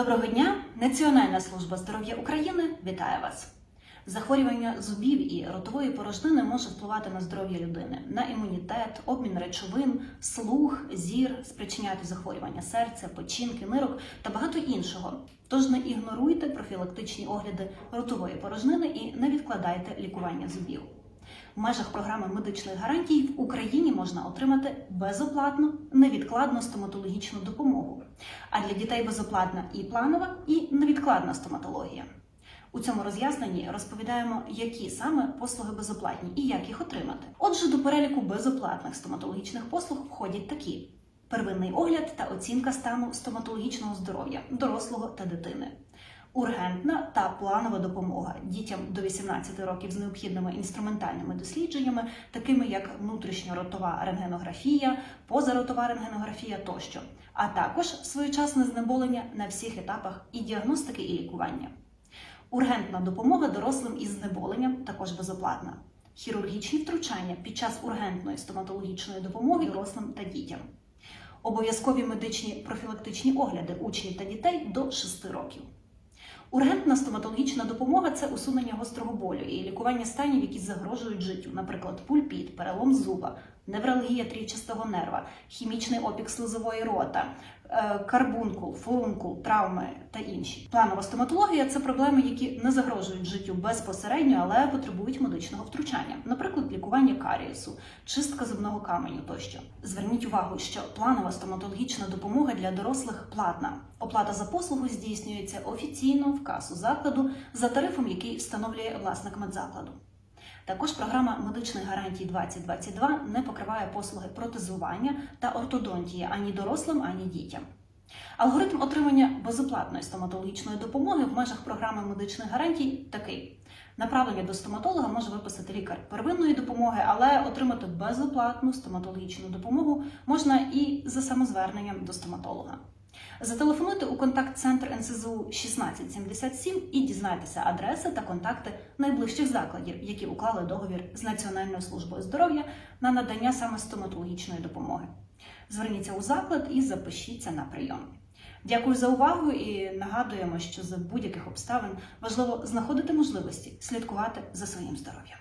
Доброго дня! Національна служба здоров'я України вітає вас. Захворювання зубів і ротової порожнини може впливати на здоров'я людини, на імунітет, обмін речовин, слух, зір, спричиняти захворювання серця, печінки, нирок та багато іншого. Тож не ігноруйте профілактичні огляди ротової порожнини і не відкладайте лікування зубів. В межах програми медичних гарантій в Україні можна отримати безоплатну невідкладну стоматологічну допомогу. А для дітей безоплатна і планова, і невідкладна стоматологія. У цьому роз'ясненні розповідаємо, які саме послуги безоплатні і як їх отримати. Отже, до переліку безоплатних стоматологічних послуг входять такі: первинний огляд та оцінка стану стоматологічного здоров'я дорослого та дитини. Ургентна та планова допомога дітям до 18 років з необхідними інструментальними дослідженнями, такими як внутрішньоротова рентгенографія, позаротова рентгенографія тощо, а також своєчасне знеболення на всіх етапах і діагностики і лікування. Ургентна допомога дорослим із знеболенням також безоплатна. Хірургічні втручання під час ургентної стоматологічної допомоги дорослим та дітям. Обов'язкові медичні профілактичні огляди учнів та дітей до 6 років. Ургентна стоматологічна допомога це усунення гострого болю і лікування станів, які загрожують життю, наприклад, пульпіт, перелом зуба, невралгія трійчастого нерва, хімічний опік слизової рота, е, карбункул, фурункул, травми та інші. Планова стоматологія це проблеми, які не загрожують життю безпосередньо, але потребують медичного втручання, наприклад, лікування карієсу, чистка зубного каменю тощо. Зверніть увагу, що планова стоматологічна допомога для дорослих платна. Оплата за послугу здійснюється офіційно в касу закладу за тарифом, який встановлює власник медзакладу. Також програма медичних гарантій 2022 не покриває послуги протезування та ортодонтії ані дорослим, ані дітям. Алгоритм отримання безоплатної стоматологічної допомоги в межах програми медичних гарантій такий: направлення до стоматолога може виписати лікар первинної допомоги, але отримати безоплатну стоматологічну допомогу можна і за самозверненням до стоматолога. Зателефонуйте у контакт-центр НСЗУ 1677 і дізнайтеся адреси та контакти найближчих закладів, які уклали договір з Національною службою здоров'я на надання саме стоматологічної допомоги. Зверніться у заклад і запишіться на прийом. Дякую за увагу і нагадуємо, що за будь-яких обставин важливо знаходити можливості слідкувати за своїм здоров'ям.